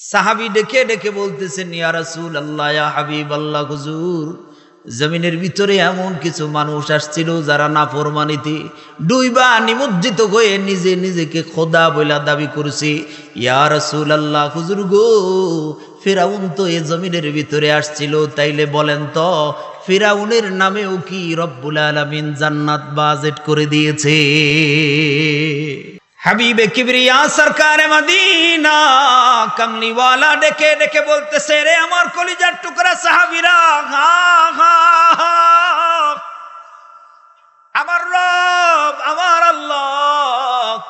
সাহাবি ডেকে ডেকে বলতেছেন, ইয়া রাসূল আল্লাহ হাবিব আল্লাহ হুজুর, জমিনের ভিতরে এমন কিছু মানুষ আসছিল যারা নাফরমানিতে ডুইবা নিমজ্জিত হয়ে নিজে নিজেকে খোদা বইলা দাবি করছে। ইয়া রাসূল আল্লাহ হুজুর গো, ফেরাউন তো এ জমিনের ভিতরে আসছিল, তাইলে বলেন তো, ফেরাউনের নামেও কি রব্বুল আলামিন জান্নাত বাজেট করে দিয়েছে? হাবিবে কিবরিয়া, সরকারে মদিনা। কমলিওয়ালা ডেকে ডেকে বলতেছে, রে আমার কলিজার টুকরা সাহাবিরা। আমার রব, আমার আল্লাহ।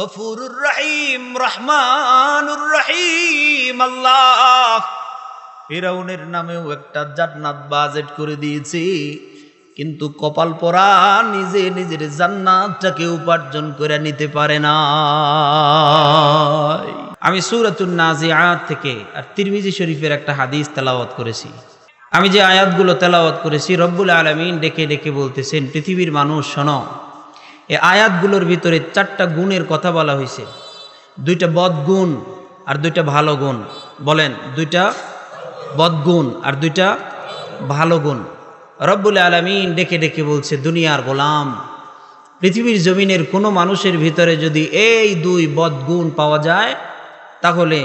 গফুরুর রহিম, রহমানুর রহিম, আল্লাহ। ফিরাউনের নামেও একটা জান্নাত বাজেট করে দিয়েছি। কিন্তু কপাল পরা নিজে নিজের জান্নাতটাকে উপার্জন করে নিতে পারে না আমি সুরাতুন নাজিআত থেকে আর তিরমিজি শরীফের একটা হাদিস তেলাওয়াত করেছি। আমি যে আয়াতগুলো তেলাওয়াত করেছি, রব্বুল আলমিন ডেকে ডেকে বলতেছেন, পৃথিবীর মানুষ, শোনো এই আয়াতগুলোর ভিতরে চারটা গুণের কথা বলা হয়েছে দুইটা বদগুণ আর দুইটা ভালো গুণ। বলেন, দুইটা বদগুণ আর দুইটা ভালো গুণ। রব্বুল আলমিন ডেকে ডেকে বলছে, দুনিয়ার গোলাম, পৃথিবীর জমিনের কোনো মানুষের ভিতরে যদি এই দুই বদগুণ পাওয়া যায়, তাহলে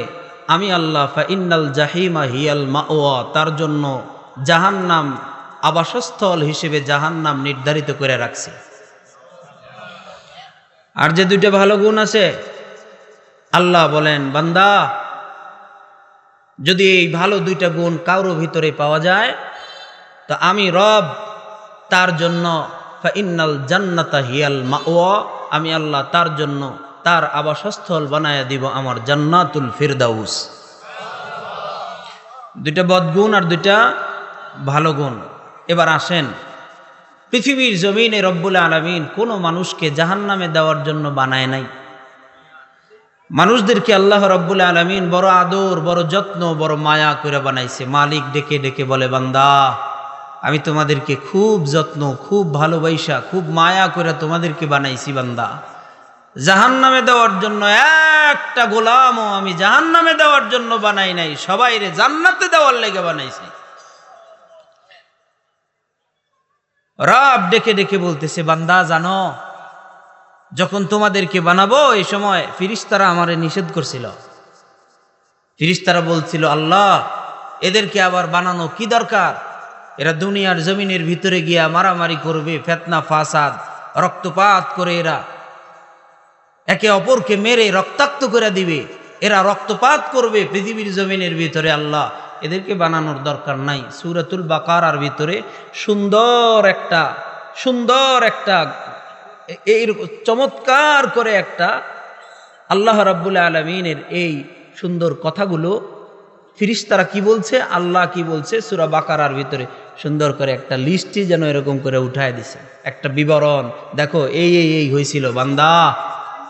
আমি আল্লাহ, ফা ইন্নাল জাহিমা হিয়াল মাওয়া, তার জন্য জাহান্নাম আবাসস্থল হিসেবে জাহান্নাম নির্ধারিত করে রাখছি। আর যে দুইটা ভালো গুণ আছে, আল্লাহ বলেন, বান্দা, যদি এই ভালো দুইটা গুণ কারও ভিতরে পাওয়া যায় তো আমি রব তার জন্য ইন্নাল জান্নাতা হিয়াল মাওয়া, আমি আল্লাহ তার জন্য তার আবাসস্থল বানায় দিব আমার জান্নাতুল ফিরদাউস। দুইটা বদগুণ আর দুইটা ভালো গুণ। এবার আসেন, পৃথিবীর জমিনে রব্বুল আলমিন কোনো মানুষকে জাহান্নামে দেওয়ার জন্য বানায় নাই। মানুষদেরকে আল্লাহ রব্বুল আলমিন বড় আদর, বড় যত্ন, বড় মায়া করে বানাইছে। মালিক ডেকে ডেকে বলে, বান্দা আমি তোমাদেরকে খুব যত্ন, খুব ভালোবাসা, খুব মায়া করে তোমাদেরকে বানাইছি বান্দা। জাহান নামে দেওয়ার জন্য একটা গোলামও আমি জাহান নামে দেওয়ার জন্য বানাই নাই, সবাই রে জান্নাতে দেওয়ার লেগে বানাইছি। রব ডেকে ডেকে বলতেছে, বান্দা, জানো, যখন তোমাদেরকে বানাবো, এই সময় ফিরিস্তারা আমারে নিষেধ করছিল। ফিরিস্তারা বলছিল, আল্লাহ, এদেরকে আবার বানানো কি দরকার? এরা দুনিয়ার জমিনের ভিতরে গিয়া মারামারি করবে, ফেতনা, ফাসাদ, রক্তপাত করে এরা। একে অপরকে মেরে রক্তাক্ত করে দিবে। এরা রক্তপাত করবে পৃথিবীর জমিনের ভিতরে আল্লাহ। এদেরকে বানানোর দরকার নাই। সুরাতুল বাকারার ভিতরে সুন্দর একটা সুন্দর একটা, এই চমৎকার করে একটা আল্লাহ রাব্বুল আলমিনের এই সুন্দর কথাগুলো ফিরিস্তারা কি বলছে? আল্লাহ কি বলছে? সুরা বাকারার ভিতরে সুন্দর করে একটা লিস্টই যেন এরকম করে উঠায় দিছে। একটা বিবরণ, দেখো, এই এই এই হয়েছিল, বান্দা,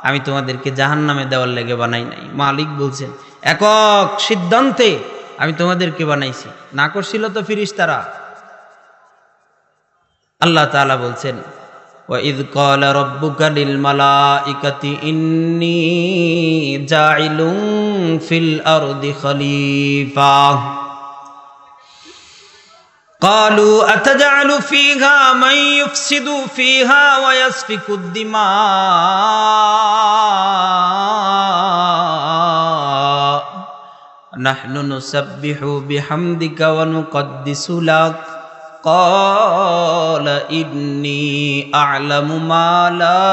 আমি তোমাদেরকে জাহান নামে দেওয়ার লেগে বানাই নাই। মালিক বলছেন একক সিদ্ধান্তে আমি তোমাদেরকে বানাইছি। না করছিল তো ফিরিস্তারা। আল্লাহ তাআলা বলছেন وإذ قال ربك للملائكة إني جاعل في الأرض خليفة قالوا أتجعل فيها من يفسد فيها ويسفك الدماء نحن نسبح بحمدك ونقدس لك قال إني أعلم ما لا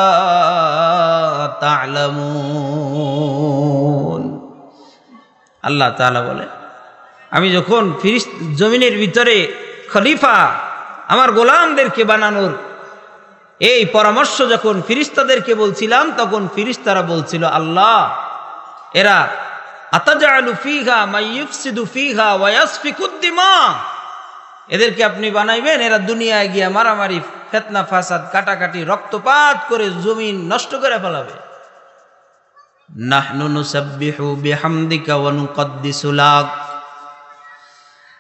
تعلمون আল্লাহ তাআলা বলে আমি যখন ফিরিস জমিনের ভিতরে খলিফা আমার গোলামদেরকে বানানোর এই পরামর্শ যখন ফিরিস্তাদেরকে বলছিলাম তখন ফিরিস্তারা বলছিল আল্লাহ এরা আতাজালু ফিহা মাইয়ুফসিদু ফিহা ওয়ায়াসফিকুদ্দিমা এদেরকে আপনি বানাইবেন, এরা দুনিয়ায় গিয়া মারামারি, ফেতনা, ফাসাদ, কাটাকাটি, রক্তপাত করে জমিন নষ্ট করে ফেলাবে।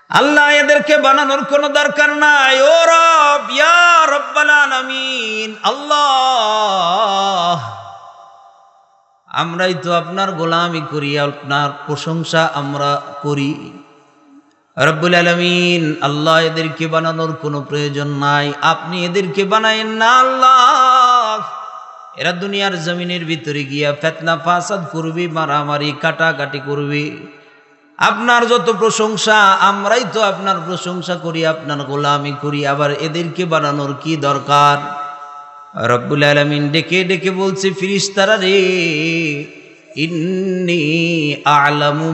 আল্লাহ এদেরকে বানানোর কোনো দরকার নাই। ও রব আল্লাহ। আমরাই তো আপনার গোলামি করি, আপনার প্রশংসা আমরা করি। রব্বুল আলমিন, আল্লাহ এদেরকে বানানোর কোনো প্রয়োজন নাই। আপনি এদেরকে বানায়েন না, আল্লাহ। এরা দুনিয়ার জমিনের ভিতরে গিয়া ফেতনা, ফাসাদ করবি, মারামারি, কাটাকাটি করবি। আপনার যত প্রশংসা, আমরাই তো আপনার প্রশংসা করি, আপনার গোলামি করি, আবার এদেরকে বানানোর কি দরকার? রব্বুল আলমিন ডেকে ডেকে বলছে, ফিরিস্তারা রে, ইন্নি আলামু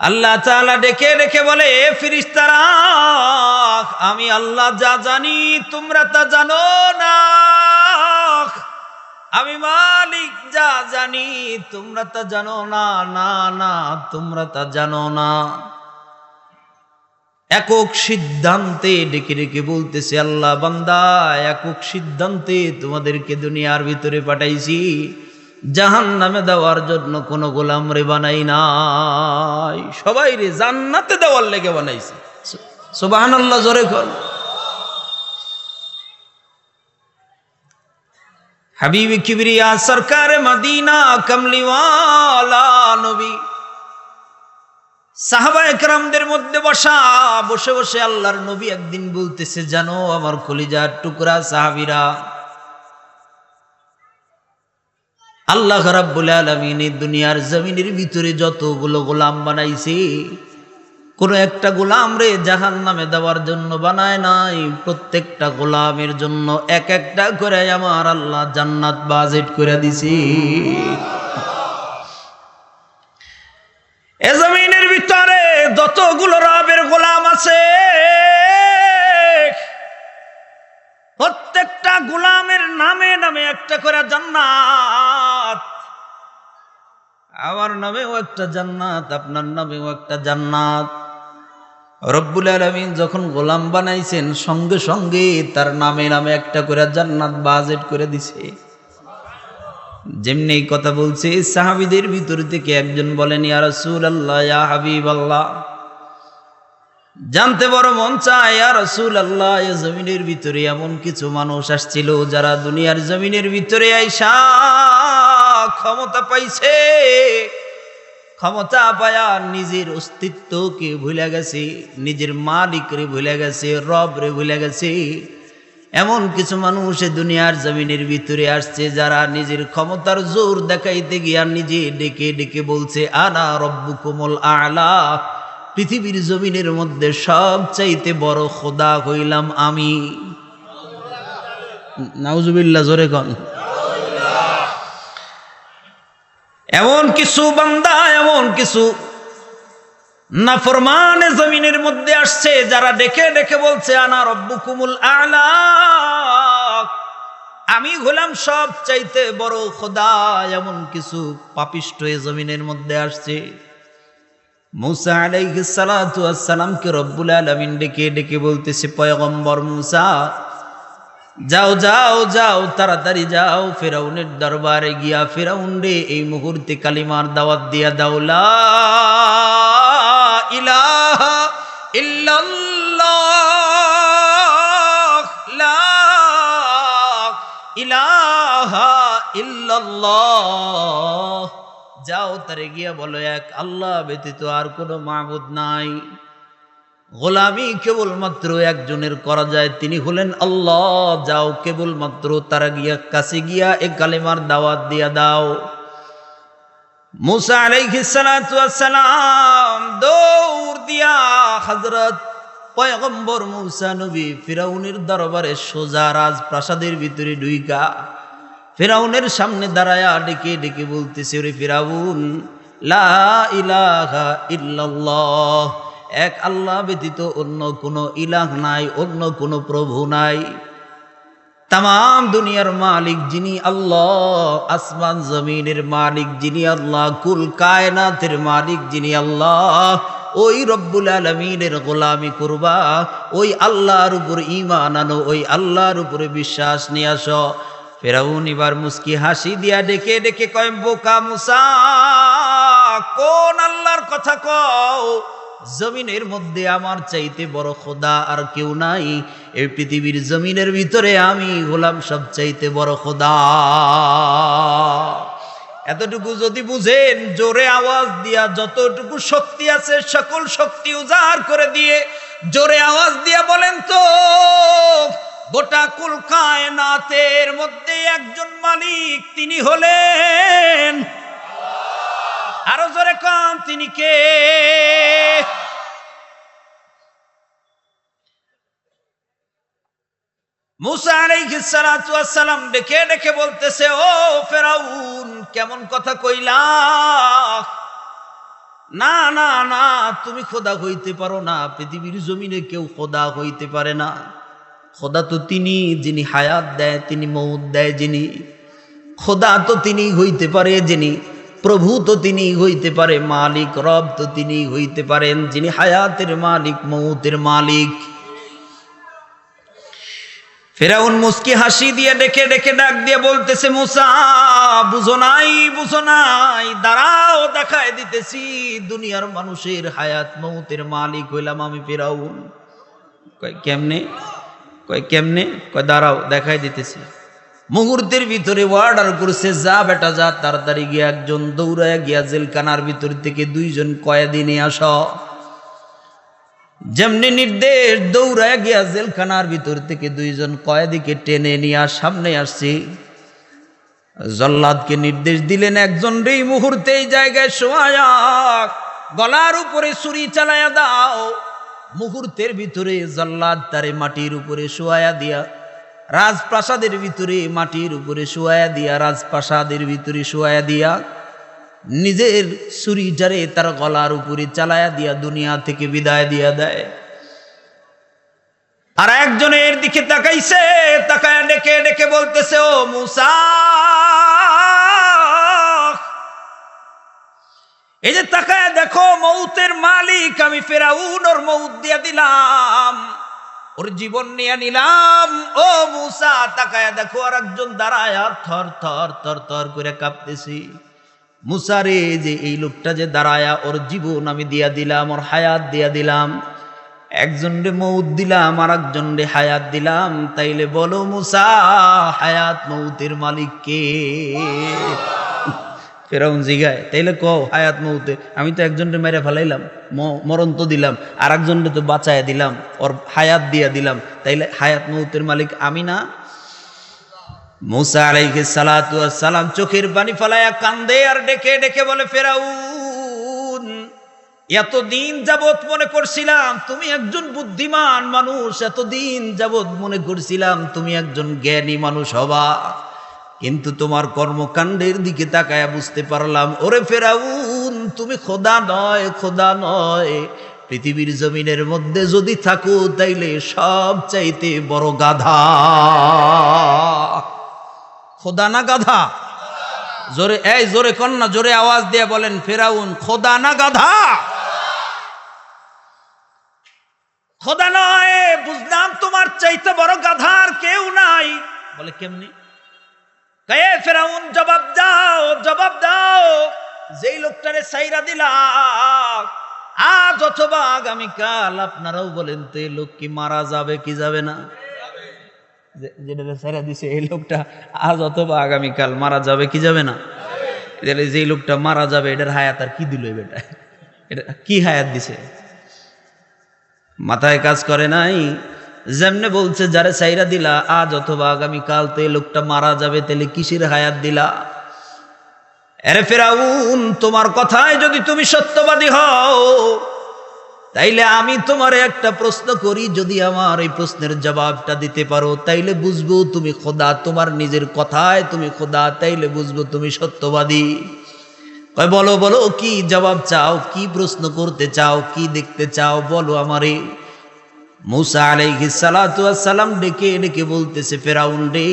আল্লাহ তাআলা ডেকে ডেকে বলে, এ ফিরিস্তারা, আমি আল্লাহ যা জানি, তোমরা তা জানো না। আমি মালিক যা জানি, তোমরা তা জানো না না না, তোমরা তা জানো না। একক সিদ্ধান্তে ডেকে ডেকে বলতেছে, আল্লাহ বান্দা, একক সিদ্ধান্তে তোমাদেরকে দুনিয়ার ভিতরে পাঠাইছি। জাহান নামে দেওয়ার জন্য কোনো গোলাম রে বানাই নাই। সবাই রে জান্নাতে দেওয়ার লেগে বানাইছে। সুবাহান আল্লাহ জোরে কর। হাবিব কিবরিয়া, সরকার মদিনা, কমলিওয়ালা নবী। সাহাবা একরামদের মধ্যে বসা, বসে বসে আল্লাহর নবী একদিন বলতেছে, জানো আমার কলিজার টুকরা সাহাবিরা, আল্লাহ রাব্বুল আলামিন এই দুনিয়ার জমিনের ভিতরে যতগুলো গোলাম বানাইছে, কোন একটা গোলাম রে জাহান নামে দেওয়ার জন্য বানায় নাই। প্রত্যেকটা গোলামের জন্য এক একটা করে আমার আল্লাহ জান্নাত বাজেট করে দিছি। এ জমিনের ভিতরে যতগুলো রবের গোলাম আছে, প্রত্যেকটা গোলামের নামে নামে একটা করে জান্নাত। আমার নামেও একটা জান্নাত, আপনার নামেও একটা জান্নাত। রব্বুল আলমিন যখন গোলাম বানাইছেন, সঙ্গে সঙ্গে তার নামে নামে একটা করে জান্নাত বাজেট করে দিছে। যেমনি এই কথা বলছে, সাহাবিদের ভিতর থেকে একজন বলেন, ইয়া আল্লাহ ইয়া হাবিব আল্লাহ জানতে বড় মন চায় রাসূল আল্লাহ জমিনের ভিতরে এমন কিছু মানুষ আসছিল যারা দুনিয়ার জমিনের ভিতরে আইসা ক্ষমতা পাইছে। ক্ষমতা পায়া নিজের অস্তিত্বকে ভুলে গেছে, নিজের মালিক রে ভুলে গেছে রব রে ভুলে গেছে। এমন কিছু মানুষ দুনিয়ার জমিনের ভিতরে আসছে যারা নিজের ক্ষমতার জোর দেখাইতে গিয়া নিজে ডেকে ডেকে বলছে, আনা রব্বু কোমল আলা। পৃথিবীর জমিনের মধ্যে সব চাইতে বড় খোদা হইলাম আমি। এমন কিছু বান্দা, এমন কিছু নাফরমানে জমিনের মধ্যে আসছে, যারা ডেকে ডেকে বলছে, আনা রব্বুকুমুল আলা। আমি হলাম সব চাইতে বড় খোদা, এমন কিছু পাপিষ্ট এ জমিনের মধ্যে আসছে। মুসা আলাইহিস সালাতু আসসালামকে রব্বুল আলামিন ডেকে ডেকে বলতেছে, পয়গম্বর মুসা, যাও যাও যাও, তাড়াতাড়ি যাও, ফেরাউনের দরবারে গিয়া ফেরাউন রে, এই মুহূর্তে কালিমার দাওয়াত দিয়া দাও, লা যাও তারে গিয়া বলো, এক আল্লাহ ব্যতীত আর কোনো মাহবুদ নাই। গোলামি কেবলমাত্র একজনের করা যায়, তিনি হলেন আল্লাহ। যাও কেবলমাত্র তারা গিয়া, কাছে গিয়া এ কালেমার দাওয়াত দিয়া দাও। মুসা আলাইহিসসালাম দৌড় দিয়া হযরত পয়গম্বর মুসা নবী ফিরাউনের দরবারে সোজা রাজ প্রাসাদের ভিতরে ঢুইকা ফেরাউনের সামনে দাঁড়ায়া ডেকে ডেকে বলতেছে রে ফিরাউন, লা এক আল্লাহ ব্যতীত অন্য কোনো ইলাহ নাই, অন্য কোনো প্রভু নাই। তাম দুনিয়ার মালিক যিনি আল্লাহ, আসমান জমিনের মালিক যিনি আল্লাহ, কুল কায়নাতের মালিক যিনি আল্লাহ, ওই রব্বুল আলমিনের গোলামি করবা, ওই আল্লাহর উপর ইমান আনো, ওই আল্লাহর উপরে বিশ্বাস নিয়ে আস। ফেরাউন এবার মুস্কি হাসি দিয়া ডেকে ডেকে কয়, বোকা মুসা, কোন আল্লাহর কথা কও? জমিনের মধ্যে আমার চাইতে বড় খোদা আর কেউ নাই। এই পৃথিবীর জমিনের ভিতরে আমি হলাম সব চাইতে বড় খোদা। এতটুকু যদি বুঝেন, জোরে আওয়াজ দিয়া যতটুকু শক্তি আছে, সকল শক্তি উজাহার করে দিয়ে জোরে আওয়াজ দিয়া বলেন তো, গোটা কুল কায়নাতের মধ্যে একজন মালিক, তিনি হলেন আরও জোরে কান তিনি কে? মুসা আলাইহিস সালাতু ডেকে ডেকে বলতেছে, ও ফেরাউন, কেমন কথা কইলা? না না না, তুমি খোদা হইতে পারো না, পৃথিবীর জমিনে কেউ খোদা হইতে পারে না। খোদা তো তিনি, যিনি হায়াত দেয়, তিনি মৌত দেয়, যিনি খোদা তো তিনি হইতে পারে, যিনি প্রভু তো তিনি হইতে পারে মালিক, রব তো তিনি হইতে পারেন, যিনি হায়াতের মালিক, মৌতের মালিক। ফেরাউন মুস্কি হাসি দিয়ে ডেকে ডেকে ডাক দিয়ে বলতেছে, মুসা, বুঝো নাই বুঝো নাই, দাঁড়াও, দেখায় দিতেছি, দুনিয়ার মানুষের হায়াত, মৌতের মালিক হইলাম আমি ফেরাউন। কয়, কেমনে? কয় কেমনে? কয়, দাঁড়াও দেখাই দিতেছি। মুহূর্তের ভিতরে অর্ডার করছে, যা বেটা, যা, তাড়াতাড়ি গিয়ে একজন দৌড়ায় গিয়া জেলখানার ভিতর থেকে দুইজন কয়েদি নিয়ে আস। যেমনি নির্দেশ দৌড়ায় গিয়া জেলখানার ভিতর থেকে দুইজন কয়েদিকে টেনে নিয়ে সামনে আসছি। জল্লাদকে নির্দেশ দিলেন, একজন এই মুহূর্তে এই জায়গায় শোয়া গলার উপরে ছুরি চালায়া দাও। মুহূর্তের ভিতরে জল্লাদ তারে মাটির উপরে শোয়া দিয়া রাজপ্রাসাদের ভিতরে মাটির উপরে শোয়া দিয়া, রাজপ্রাসাদের ভিতরে শোয়া দিয়া, নিজের ছুরি জারে তার গলার উপরে চালায়া দিয়া দুনিয়া থেকে বিদায় দিয়া দেয়। আর একজনের দিকে তাকাইছে, তাকায় ডেকে ডেকে বলতেছে, ও মুসা, এই যে তাকায় দেখো, মৌতের মালিক আমি ফেরাউন ওর মৌত দিয়া দিলাম। ওর জীবন নিয়ে নিলাম। ও মুসা, তাকায় দেখো আর একজন দাঁড়ায় থর থর থর থর করে কাঁপতেছি। মুসারে যে এই লোকটা যে দাঁড়ায়া, ওর জীবন আমি দিয়া দিলাম, ওর হায়াত দিয়া দিলাম। একজন রে মৌত দিলাম আর একজন রে হায়াত দিলাম। তাইলে বলো মুসা, হায়াত মৌতের মালিক কে? ফেরাউন জিগায়, তাইলে কও হায়াত মৌতে, আমি তো একজনরে মেরে ফেলাইলাম মরণ তো দিলাম আর একজনরে তো বাঁচায় দিলাম, ওর হায়াত দিয়া দিলাম, তাইলে হায়াত মৌতের মালিক আমি না? মুসা আলাইকে সালাম চোখের পানি ফলায়া কান্দে আর ডেকে ডেকে বলে, ফেরাউন, এতদিন যাবৎ মনে করছিলাম তুমি একজন বুদ্ধিমান মানুষ, এতদিন যাবৎ মনে করছিলাম তুমি একজন জ্ঞানী মানুষ হবা। কিন্তু তোমার কর্মকাণ্ডের দিকে তাকায়া বুঝতে পারলাম, ওরে ফেরাউন, তুমি খোদা নয় খোদা নয়। পৃথিবীর জমিনের মধ্যে যদি থাকো, তাইলে সব চাইতে বড় গাধা। খোদা না গাধা? জোরে, এই জোরে কন্যা, জোরে আওয়াজ দিয়ে বলেন, ফেরাউন, খোদা না গাধা? খোদা নয়, বুঝলাম তোমার চাইতে বড় গাধার কেউ নাই। বলে, কেমনি? কে ফেরাউন, জবাব দাও জবাব দাও। যেই লোকটারে সাইরা দিলাম আজ অথবা আগামীকাল আপনারাও বলেন, তো এই লোক কি মারা যাবে, কি যাবে না? যেটা সাইরা দিছে, এই লোকটা আজ অথবা আগামীকাল মারা যাবে, কি যাবে না? যে লোকটা মারা যাবে, এটার হায়াত আর কি দিল বেটা? এটা কি হায়াত দিছে? মাথায় কাজ করে নাই যেমনে বলছে, যারে সাইরা দিলা, আজ অথবা আগামীকাল তো লোকটা মারা যাবে তাহলে কিসের হায়াত দিলা? এরে ফেরাউন, তোমার কথায় যদি তুমি সত্যবাদী হও, তাইলে আমি তোমার একটা প্রশ্ন করি, যদি আমার এই প্রশ্নের জবাবটা দিতে পারো, তাইলে বুঝব তুমি খোদা, তোমার নিজের কথায় তুমি খোদা, তাইলে বুঝব তুমি সত্যবাদী। বলো বলো, কি জবাব চাও, কি প্রশ্ন করতে চাও, কি দেখতে চাও, বলো আমারে। মুসা আলাইহি সালাম ডেকে ডেকে বলতেছে, ফেরাউন রে,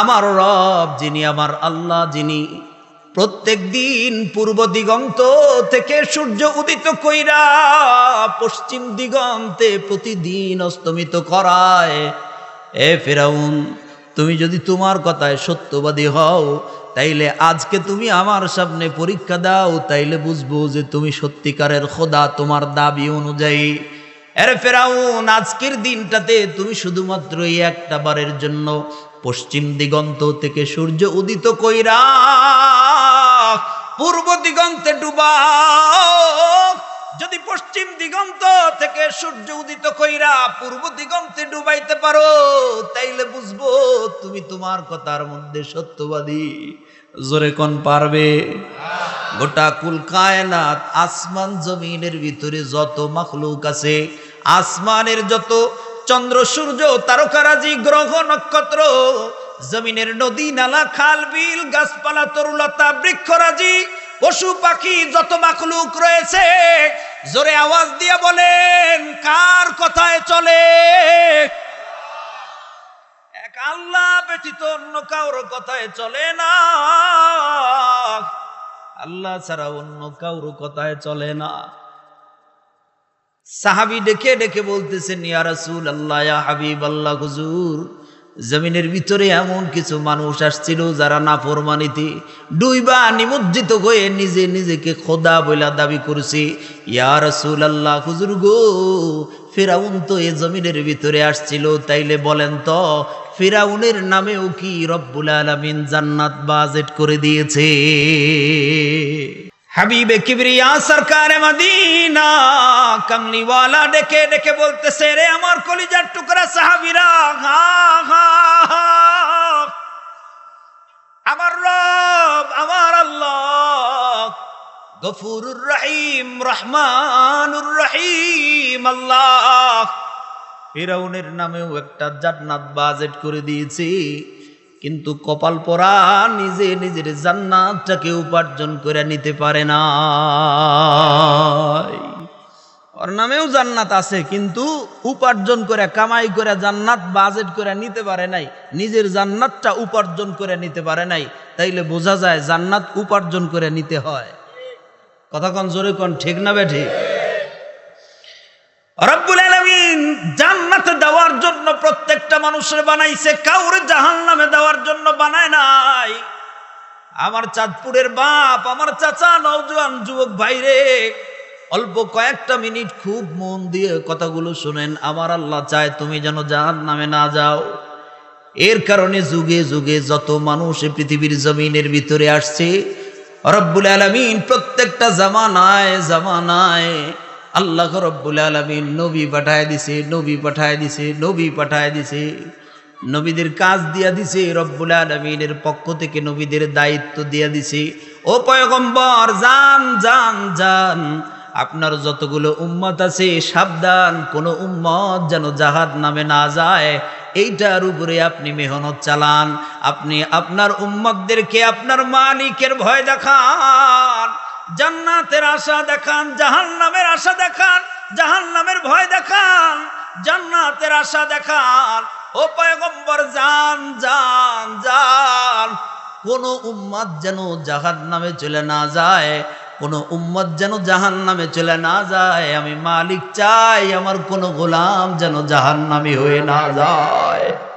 আমার রব যিনি, আমার আল্লাহ যিনি, প্রত্যেক দিন পূর্ব দিগন্ত থেকে সূর্য উদিত কইরা পশ্চিম দিগন্তে প্রতিদিন অস্তমিত করায়। এ ফেরাউন, তুমি যদি তোমার কথায় সত্যবাদী হও, তাইলে আজকে তুমি আমার সামনে পরীক্ষা দাও, তাইলে বুঝব যে তুমি সত্যিকারের খোদা, তোমার দাবি অনুযায়ী আরে ফেরাউন, আজকের দিনটাতে তুমি শুধুমাত্র এই একটা বারের জন্য পশ্চিম দিগন্ত থেকে সূর্য উদিত কইরা পূর্ব দিগন্তে ডুবা যদি পশ্চিম দিগন্ত থেকে সূর্য উদিত কইরা পূর্ব দিগন্তে ডুবাইতে পারো, তাইলে বুঝব তুমি তোমার কথার মধ্যে সত্যবাদী। জোরে কোন পারবে? গোটা কুল কায়নাত আসমান জমিনের ভিতরে যত মাখলুক আছে, আসমানের যত চন্দ্র, সূর্য, তারকারাজি, গ্রহ, নক্ষত্র, জমিনের নদী, নালা, খাল, বিল, গাছপালা, তরুলতা, বৃক্ষরাজি, পশু, পাখি, যত মাখলুক রয়েছে, জোরে আওয়াজ দিয়ে বলেন, কার কথায় চলে? আল্লাহ ব্যতীত অন্য কারোর কথায় চলে না। আল্লাহ ছাড়া অন্য কারোর কথায় চলে না। সাহাবি ডেকে ডেকে বলতেছেন, ইয়া আল্লাহ হাবিব আল্লাহ হুজুর, জমিনের ভিতরে এমন কিছু মানুষ আসছিল যারা নাফরমানিতে ডুইবা নিমজ্জিত হয়ে নিজে নিজেকে খোদা বইলা দাবি করছে। ইয়া রাসূল আল্লাহ হুজুর গো, ফেরাউন তো এ জমিনের ভিতরে আসছিল, তাইলে বলেন তো ফেরাউনের নামেও কি রব্বুল আলামিন জান্নাত বাজেট করে দিয়েছে হাবিবে কিবরিয়া সরকার মদিনা, কামলিওয়ালা ডেকে ডেকে বলতেছে, রে আমার কলিজার টুকরা সাহাবিরা। আমার রব, আমার আল্লাহ, গফুরুর রহিম, রহমানুর রহিম, আল্লাহ ফেরাউনের নামেও একটা জান্নাত বাজেট করে দিয়েছি। কিন্তু কপাল পরা নিজে নিজের জান্নাতটাকে উপার্জন করে নিতে পারে না ওর নামেও জান্নাত আছে, কিন্তু উপার্জন করে, কামাই করে, জান্নাত বাজেট করে নিতে পারে নাই। নিজের জান্নাতটা উপার্জন করে নিতে পারে নাই। তাইলে বোঝা যায় জান্নাত উপার্জন করে নিতে হয়। কথা কন, জোরে কন, ঠিক না বে রব্বুল দেওয়ার জন্য প্রত্যেকটা মানুষের বানাইছে, কাউরে জাহান্নামে দেওয়ার জন্য বানায় নাই। আমার চাঁদপুরের বাপ, আমার চাচা, নওজোয়ান যুবক ভাইরে, অল্প কয়েকটা মিনিট খুব মন দিয়ে কথাগুলো শুনেন। আমার আল্লাহ চায় তুমি যেন জাহান্নামে না যাও। এর কারণে যুগে যুগে যত মানুষ পৃথিবীর জমিনের ভিতরে আসছে, রব্বুল আলামিন প্রত্যেকটা জামানায় জামানায় আল্লাহ রব্বুল আলমিন নবী পাঠায় দিছে, নবী পাঠায় দিছে, নবী পাঠায় দিছে। নবীদের কাজ দিয়া দিছে, রব্বুল আলমিনের পক্ষ থেকে নবীদের দায়িত্ব দিয়া দিছে। ও পয়গম্বর, যান যান যান। আপনার যতগুলো উম্মত আছে, সাবধান, কোনো উম্মত যেন জাহাদ নামে না যায়। এইটার উপরে আপনি মেহনত চালান। আপনি আপনার উম্মতদেরকে, আপনার মালিকের ভয় দেখান। জান্নাতের আশা দেখান, জাহান্নামের আশা দেখান, জাহান্নামের ভয় দেখান, জান্নাতের আশা দেখান। ও পয়গম্বর, যান যান যান। কোন উম্মত যেন জাহান নামে চলে না যায়, কোন উম্মত যেন জাহান নামে চলে না যায়। আমি মালিক চাই, আমার কোন গোলাম যেন জাহান নামে হয়ে না যায়।